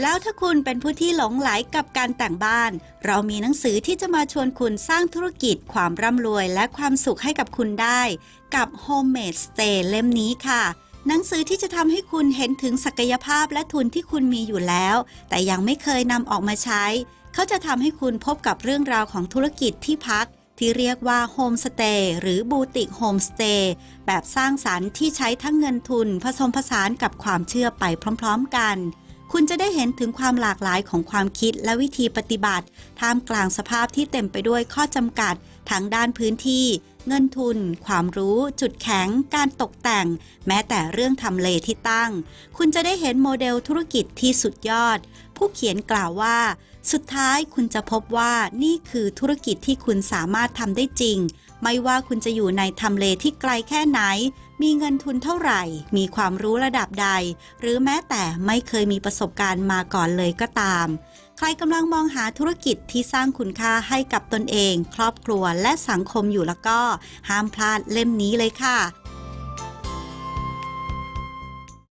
แล้วถ้าคุณเป็นผู้ที่หลงไหลกับการแต่งบ้าน เรามีหนังสือที่จะมาชวนคุณสร้างธุรกิจความร่ำรวยและความสุขให้กับคุณได้ กับ Homemade Stay เล่มนี้ค่ะ หนังสือที่จะทำให้คุณเห็นถึงศักยภาพและทุนที่คุณมีอยู่แล้ว แต่ยังไม่เคยนำออกมาใช้ เขาจะทำให้คุณพบกับเรื่องราวของธุรกิจที่พักที่เรียกว่าโฮมสเตย์หรือบูติกโฮมสเตย์แบบสร้างสรรค์ที่ใช้ทั้งเงินทุน ผสมผสานกับความเชื่อไปพร้อม ๆ กัน คุณจะได้เห็นถึงความหลากหลายของความคิดและวิธีปฏิบัติ ท่ามกลางสภาพที่เต็มไปด้วยข้อจำกัดทั้งด้านพื้นที่ เงินทุน ความรู้ จุดแข็ง การตกแต่ง แม้แต่เรื่องทำเลที่ตั้ง คุณจะได้เห็นโมเดลธุรกิจที่สุดยอด ผู้เขียนกล่าวว่า สุดท้ายคุณจะพบว่านี่คือธุรกิจที่คุณสามารถทำได้จริง ไม่ว่าคุณจะอยู่ในทำเลที่ไกลแค่ไหน มีเงินทุนเท่าไหร่ มีความรู้ระดับใด หรือแม้แต่ไม่เคยมีประสบการณ์มาก่อนเลยก็ตาม ใครกำลังมองหาธุรกิจที่สร้างคุณค่าให้กับตนเอง ครอบครัวและสังคมอยู่แล้วก็ ห้ามพลาดเล่มนี้เลยค่ะ